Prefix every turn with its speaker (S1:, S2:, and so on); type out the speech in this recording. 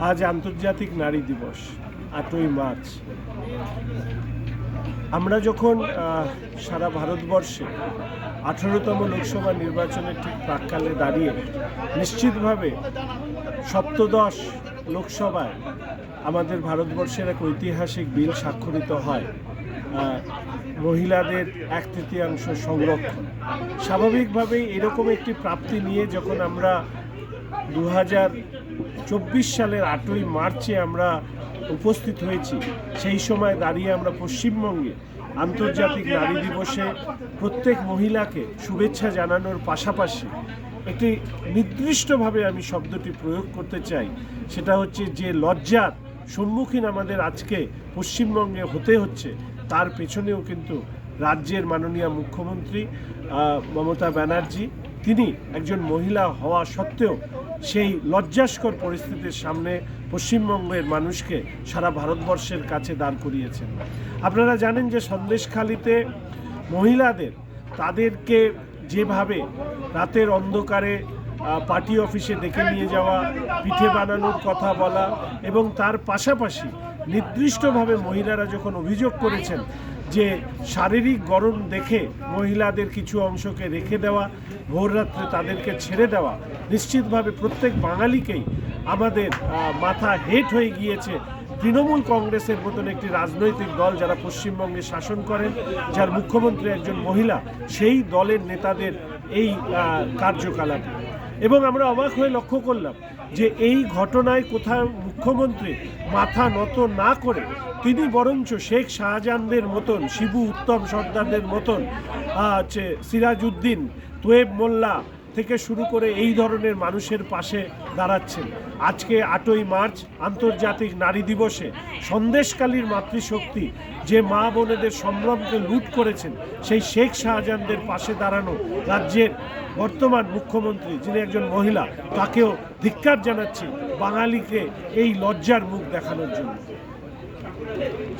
S1: আজ আন্তর্জাতিক নারী দিবস, আটই মার্চ। আমরা যখন সারা ভারতবর্ষে আঠারোতম লোকসভা নির্বাচনের ঠিক প্রাককালে দাঁড়িয়ে নিশ্চিতভাবে সপ্তদশ লোকসভায় আমাদের ভারতবর্ষের এক ঐতিহাসিক বিল স্বাক্ষরিত হয় মহিলাদের এক তৃতীয়াংশ সংরক্ষণ। স্বাভাবিকভাবেই এরকম একটি প্রাপ্তি নিয়ে যখন আমরা দু হাজার চব্বিশ সালের আটই মার্চে আমরা উপস্থিত হয়েছি। সেই সময় দাঁড়িয়ে আমরা পশ্চিমবঙ্গে আন্তর্জাতিক নারী দিবসে প্রত্যেক মহিলাকে শুভেচ্ছা জানানোর পাশাপাশি একটি নির্দিষ্টভাবে আমি শব্দটি প্রয়োগ করতে চাই। সেটা হচ্ছে যে লজ্জার সম্মুখীন আমাদের আজকে পশ্চিমবঙ্গে হতে হচ্ছে, তার পেছনেও কিন্তু রাজ্যের মাননীয় মুখ্যমন্ত্রী মমতা ব্যানার্জি, তিনি একজন মহিলা হওয়া সত্ত্বেও সেই লজ্জাস্কর পরিস্থিতির সামনে পশ্চিমবঙ্গের মানুষকে সারা ভারতবর্ষের কাছে দাঁড় করিয়েছেন। আপনারা জানেন যে সন্দেশখালিতে মহিলাদের, তাদেরকে যেভাবে রাতের অন্ধকারে পার্টি অফিসে ডেকে নিয়ে যাওয়া, পিঠে বানানোর কথা বলা এবং তার পাশাপাশি নির্দিষ্টভাবে মহিলারা যখন অভিযোগ করেছেন যে শারীরিক গরম দেখে মহিলাদের কিছু অংশকে রেখে দেওয়া ভোররাত্রে তাদেরকে ছেড়ে দেওয়া, নিশ্চিতভাবে প্রত্যেক বাঙালিকেই আমাদের মাথা হেট হয়ে গিয়েছে। তৃণমূল কংগ্রেসের মতন একটি রাজনৈতিক দল যারা পশ্চিমবঙ্গে শাসন করেন, যার মুখ্যমন্ত্রী একজন মহিলা, সেই দলের নেতাদের এই কার্যকলাপে। এবং আমরা অবাক হয়ে লক্ষ্য করলাম যে এই ঘটনায় কোথাও মুখ্যমন্ত্রী মাথা নত না করে, তিনি বরঞ্চ শেখ শাহজাহানদের মতন, শিবু উত্তম সর্দারদের মতন সিরাজউদ্দিন, তোয়েব মোল্লা থেকে শুরু করে এই ধরনের মানুষের পাশে দাঁড়াচ্ছেন। আজকে আটই মার্চ, আন্তর্জাতিক নারী দিবসে সন্দেশকালীর মাতৃশক্তি যে মা বোনেদের সম্ভ্রমকে লুট করেছেন, সেই শেখ শাহজাহানদের পাশে দাঁড়ানো রাজ্যের বর্তমান মুখ্যমন্ত্রী, যিনি একজন মহিলা, তাকেও ধিক্কার জানাচ্ছি বাঙালিকে এই লজ্জার মুখ দেখানোর জন্য।